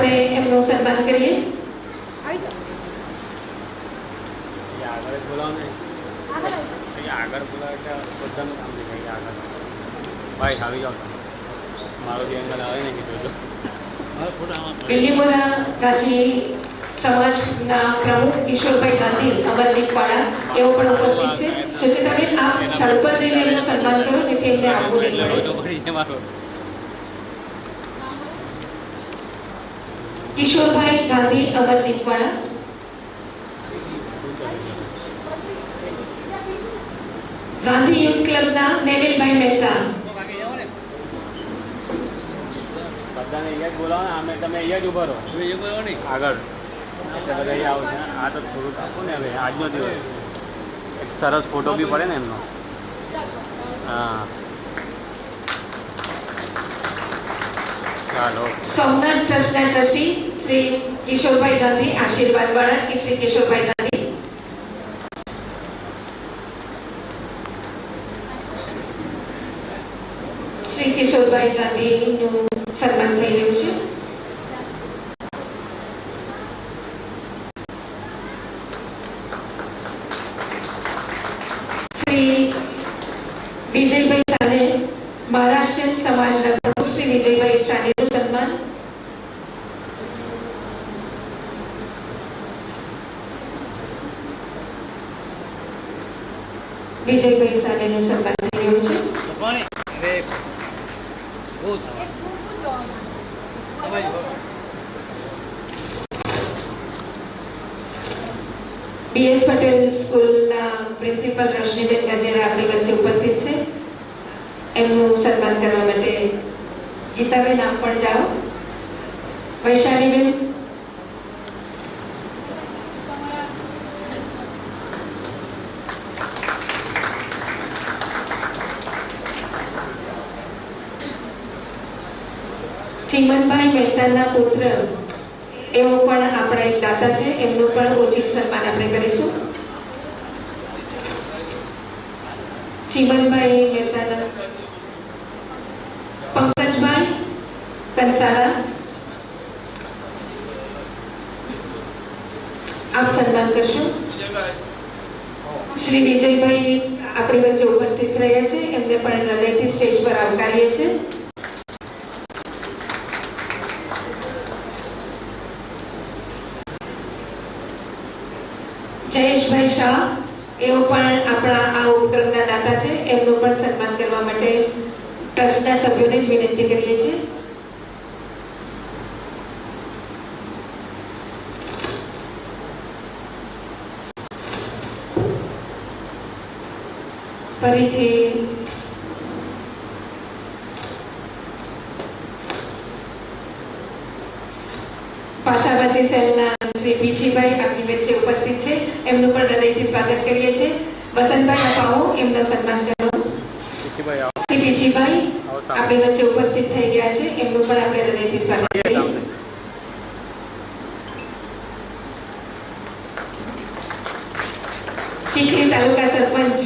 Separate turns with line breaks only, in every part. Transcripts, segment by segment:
આપણે એમનું સન્માન કરીએ.
આગળ ભાઈ આવી જાઓ. મારો એંગલ આવે ને કીધું
સમાજના પ્રમુખ કિશોરભાઈ ગાંધી અમરદીપ પાડા એઓ પણ ઉપસ્થિત છે. સુચેતાબેન આપ સ્થળ પર જઈને એમનું સન્માન કરો જેથી એમને આવવું નહીં પડે
પડી છે મારો
કિશોરભાઈ ગાંધી પાડા ગાંધી યુથ ક્લબના નેનિલભાઈ મહેતા.
બધાને અહીંયા જ બોલાવો ને અમે તમે અહીંયા જ ઊભા રહો. આગળ. એટલે બધા અહીંયા આવો છે આ તો થોડુંક આપો ને હવે આજનો દિવસ. એક સરસ ફોટો બી પડે ને એમનો. હા. ચાલો.
સોમનાથ ટ્રસ્ટના ટ્રસ્ટી શ્રી કિશોરભાઈ ગાંધી આશીર્વાદ વાળા શ્રી કિશોરભાઈ ગાંધી. શ્રી કિશોરભાઈ ગાંધીનું સન્માન થઈ રહ્યું છે શ્રી વિજયભાઈ સાને મહારાષ્ટ્રીયન સમાજના પ્રમુખ શ્રી વિજયભાઈ સાનેનું સન્માન વિજયભાઈ સાનેનું સન્માન થઈ રહ્યું છે? બીએસ પટેલ સ્કૂલના પ્રિન્સિપલ રશ્મિબેન ગજેરા આપણી વચ્ચે ઉપસ્થિત છે. એમનું સન્માન કરવા માટે ગીતાબેન આપ પણ જાઓ. વૈશાલીબેન ચિમનભાઈ મહેતાના પુત્ર, એવો પણ આપણા એક દાતા છે, એમનું પણ ઉચિત સન્માન આપણે કરીશું. ચિમનભાઈ મહેતાના પંકજભાઈ કંસારા, આપ સન્માન કરશો. શ્રી વિજયભાઈ આપણી વચ્ચે ઉપસ્થિત રહ્યા છે, એમને પણ હૃદયથી સ્ટેજ પર આવકારીએ છીએ. શાહ, એઓ પણ આપણા આ ઉપક્રમના દાતા છે. એમનું પણ સન્માન કરવા માટે ટ્રસ્ટના સભ્યોને જ વિનંતી કરીએ છીએ. ફરીથી પાશાભાસી સેલના શ્રી પીછીભાઈ આપણી વચ્ચે ઉપસ્થિત છે એમનું પણ હૃદયથી સ્વાગત કરીએ છીએ. વસંતભાઈ અપાવો એમનો સન્માન કરો. શ્રી આપણી વચ્ચે ઉપસ્થિત થઈ ગયા છે. એમનું પણ આપણે હૃદયથી સ્વાગત કરીએ. ચીખલી તાલુકા સરપંચ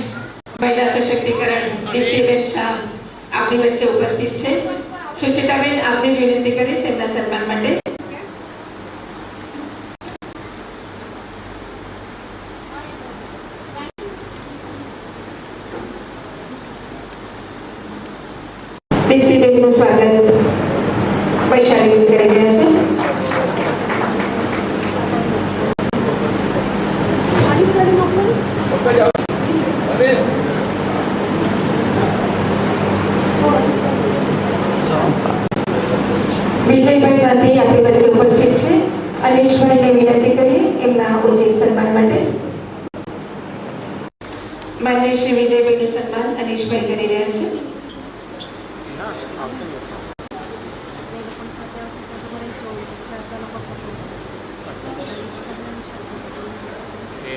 મહિલા સશક્તિકરણ દીપ્તિબેન શાહ આપણી વચ્ચે ઉપસ્થિત છે. સુચિતાબેન આપને જ વિનંતી કરીશ એમના સન્માન માટે. દીપ્તિબેનનું સ્વાગત વૈશાલી કરી રહ્યા છે વિજયભાઈ ગાંધી આપણી વચ્ચે ઉપસ્થિત છે અનિશભાઈને વિનંતી માટે માન્ય શ્રી વિજયભાઈનું સન્માન અનિશભાઈ કરી રહ્યા છે
ના, આવશે ને.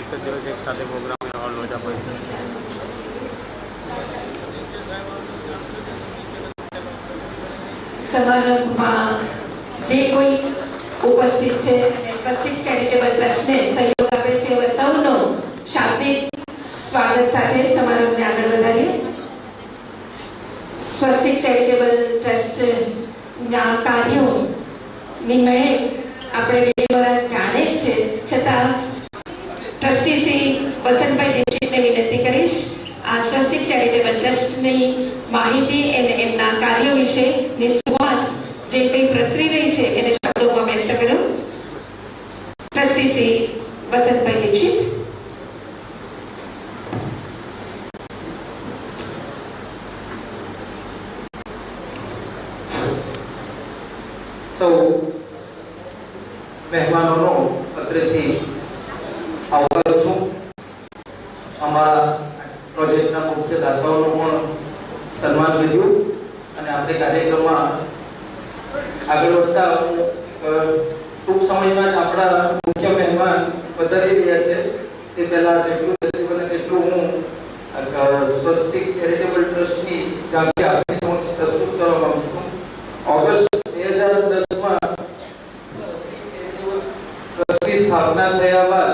એક જ દિવસ સાથે પ્રોગ્રામ હોલ લોચા પડી
સમારંભમાં જે કોઈ ઉપસ્થિત છે સ્પર્શિત ચેરિટેબલ ટ્રસ્ટને સહયોગ આપે છે, એવા સૌનો શાબ્દિક સ્વાગત સાથે સમારોહને આગળ વધારીએ. સ્વસ્તિક ચેરિટેબલ ટ્રસ્ટના કાર્યો મહેક આપણે વિધિવરા જાણે છે. છતાં ટ્રસ્ટી શ્રી વસંતભાઈ દીક્ષિતને વિનંતી કરીશ આ સ્વસ્તિક ચેરિટેબલ ટ્રસ્ટની માહિતી અને એમના કાર્યો વિશે નિશ્વાસ જે કંઈ પ્રસરી રહી છે એને શબ્દોમાં વ્યક્ત કરો. ટ્રસ્ટી શ્રી વસંતભાઈ દીક્ષિત.
સૌ મહેમાનોનો પત્રથી આવકાર છું. અમારા પ્રોજેક્ટના મુખ્ય દાતાઓનું પણ સન્માન કર્યું અને આપણે કાર્યક્રમમાં આગળ વધતા ટૂંક સમયમાં જ આપણા મુખ્ય મહેમાન પધારી રહ્યા છે. તે પહેલા જેટલું બને તેટલું હું સ્વસ્તિક ચેરિટેબલ ટ્રસ્ટની ઝાંખી આપણી સમક્ષ પ્રસ્તુત કરવા માંગુ છું. ઓગસ્ટ બે હજાર દસમાં ટ્રસ્ટની સ્થાપના થયા બાદ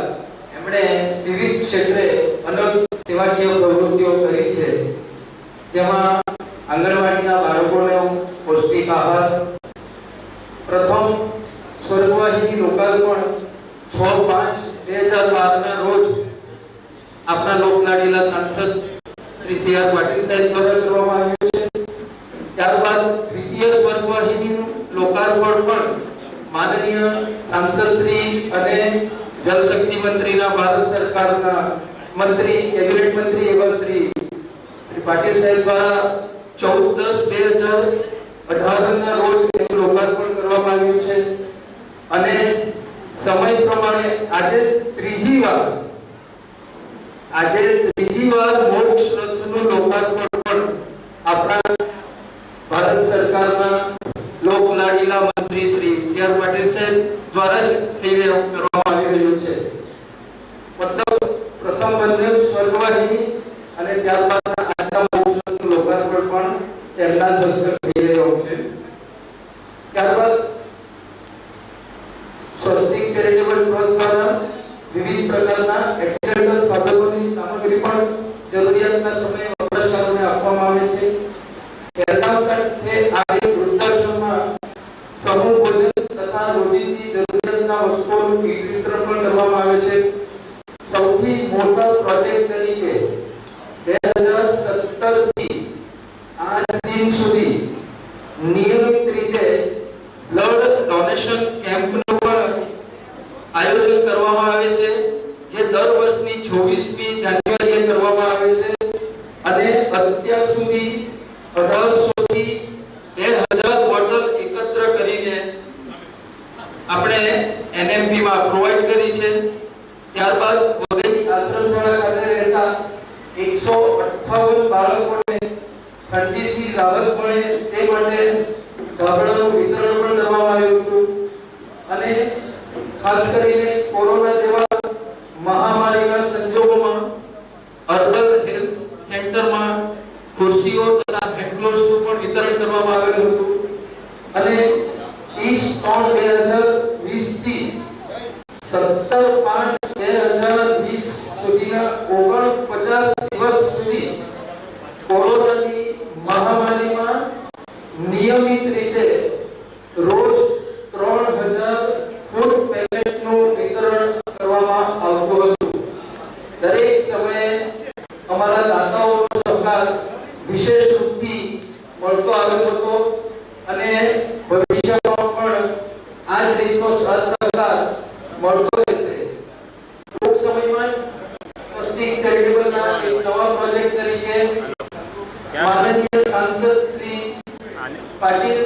એમણે વિવિધ ક્ષેત્રે અનેક સેવાકીય પ્રવૃત્તિઓ કરી છે. જેમાં આંગણવાડીના બાળકોને પૌષ્ટિક આહાર પ્રથમ, સ્વર્ગવાહિની લોકાર્પણ છ પાંચ બે હજાર બારના રોજ આપણા લોકલાડીલા સાંસદ શ્રી સી આર પાટીલ સાહેબ દ્વારા કરવામાં આવ્યું છે. ત્યારબાદ દ્વિતીય સ્વર્ગવાહિનીનું લોકાર્પણ પણ માનનીય સાંસદ શ્રી અને જલશક્તિ મંત્રીના ભારત સરકારના મંત્રી, કેબિનેટ મંત્રી એવા શ્રી પાટીલ સાહેબ દ્વારા ચૌદ દસ બે હજાર અઢારના રોજ એનું લોકાર્પણ કરવામાં આવ્યું છે. અને સમય પ્રમાણે આજે ત્રીજી વાર, આજે ત્રીજી વાર મોક્ષ રથનું લોકાર્પણ પણ આપણા ભારત સરકારના લોક લાડીલા મંત્રી શ્રી સી આર પાટીલ સાહેબ દ્વારા જ થઈ કરવામાં આવી રહ્યું છે. મતલબ પ્રથમ બંને સ્વર્ગવાહિની અને ત્યારબાદ તેમના જ થઈ રહ્યો છે. ત્યારબાદ સ્વસ્તિક ચેરિટેબલ ટ્રસ્ટ દ્વારા વિવિધ પ્રકારના એક્સિડેન્ટલ સાધનોની સામગ્રી પણ જરૂરિયાતના સમયે વપરાશકારોને આપવામાં આવે છે એના અર્થે આ એક વૃદ્ધાશ્રમમાં સમૂહ ભોજન તથા રોજિંદી જરૂરિયાતના વસ્તુઓનું કીટ વિતરણ પણ કરવામાં આવે છે સૌથી મોટા પ્રોજેક્ટ તરીકે બે હજાર સત્તરથી આજ દિન સુધી નિયમિત રીતે બ્લડ ડોનેશન કેમ્પનું પણ આયોજન કરવામાં આવે છે, જે દર વર્ષની 26મી જાન્યુઆરીએ કરવામાં આવે છે. અને અત્યાર સુધી 1800 થી 2000 બોટલ એકત્ર કરીને આપણે એનએમપી માં પ્રોવાઈડ કરી છે. ત્યારબાદ રાહત મળે તે માટે ધાબળાનું વિતરણ પણ કરવામાં આવ્યું હતું. અને ખાસ કરીને કોરોના જેવા મહામારીના સંજોગોમાં અર્બન હેલ્થ સેન્ટરમાં ખુરશીઓ તથા હેન્ડગ્લોવ્સનું પણ વિતરણ કરવામાં આવેલું હતું. અને 30 ત્રણ બે હજાર વીસથી સત્તર પાંચ બે હજાર વીસ સુધીના ઓગણપચાસ દિવસ સુધી કોરોનાની મહામારીમાં નિયમિત રીતે રોજ ત્રણ હજાર ફૂડ પેકેટનું વિતરણ કરવામાં આવતું હતું દરેક સમયે અમારા દાતાઓનો સહકાર વિશેષ રૂપથી મળતો આવ્યો હતો અને ભવિષ્યમાં પણ આ જ રીતનો સાથ સહકાર મળતો રહેશે. ટૂંક સમયમાં સ્વસ્તિક ચેરિટેબલના એક નવા પ્રોજેક્ટ તરીકે માનનીય સાંસદ શ્રી પાટીલ